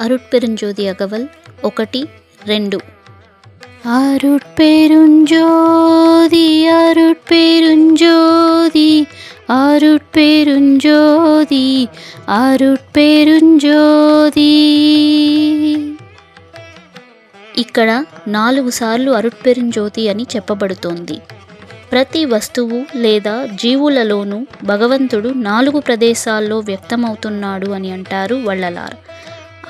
அருட்பெருஞ்சோதி அகவல் ஒகட்டி ரெண்டு அருட்பெருஞ்சோதி அருட்பெருஞ்சோதி அருட்பெருஞ்சோதி అరుట్పేరుంజోది ఇక్కడ నాలుగు సార్లు అరుట్పెరుంజ్యోతి అని చెప్పబడుతోంది. ప్రతి వస్తువు లేదా జీవులలోనూ భగవంతుడు నాలుగు ప్రదేశాల్లో వ్యక్తమవుతున్నాడు అని అంటారు వళ్ళలార్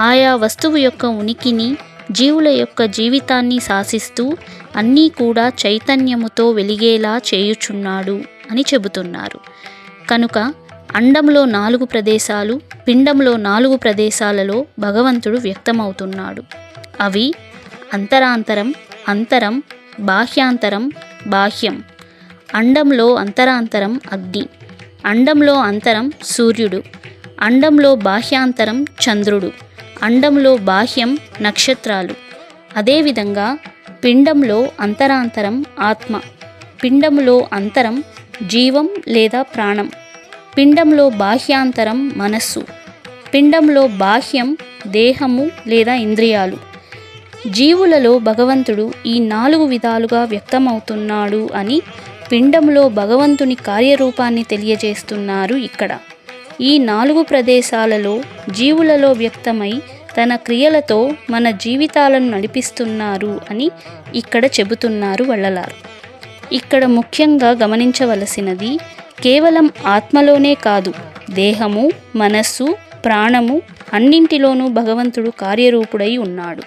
ఆయా వస్తువు యొక్క ఉనికిని జీవుల యొక్క జీవితాన్ని శాసిస్తూ అన్నీ కూడా చైతన్యముతో వెలిగేలా చేయుచున్నాడు అని చెబుతున్నారు. కనుక అండంలో నాలుగు ప్రదేశాలు పిండంలో నాలుగు ప్రదేశాలలో భగవంతుడు వ్యక్తమవుతున్నాడు. అవి అంతరాంతరం అంతరం బాహ్యాంతరం బాహ్యం. అండంలో అంతరాంతరం అగ్ని. అండంలో అంతరం సూర్యుడు. అండంలో బాహ్యాంతరం చంద్రుడు. అండంలో బాహ్యం నక్షత్రాలు. అదేవిధంగా పిండంలో అంతరాంతరం ఆత్మ పిండంలో అంతరం జీవం లేదా ప్రాణం పిండంలో బాహ్యాంతరం మనస్సు పిండంలో బాహ్యం దేహము లేదా ఇంద్రియాలు. జీవులలో భగవంతుడు ఈ నాలుగు విధాలుగా వ్యక్తమవుతున్నాడు అని పిండంలో భగవంతుని కార్యరూపాన్ని తెలియజేస్తున్నారు ఇక్కడ. ఈ నాలుగు ప్రదేశాలలో జీవులలో వ్యక్తమై తన క్రియలతో మన జీవితాలను నడిపిస్తున్నారు అని ఇక్కడ చెబుతున్నారు వల్లలారు. ఇక్కడ ముఖ్యంగా గమనించవలసినది కేవలం ఆత్మలోనే కాదు దేహము మనస్సు ప్రాణము అన్నింటిలోనూ భగవంతుడు కార్యరూపుడై ఉన్నాడు.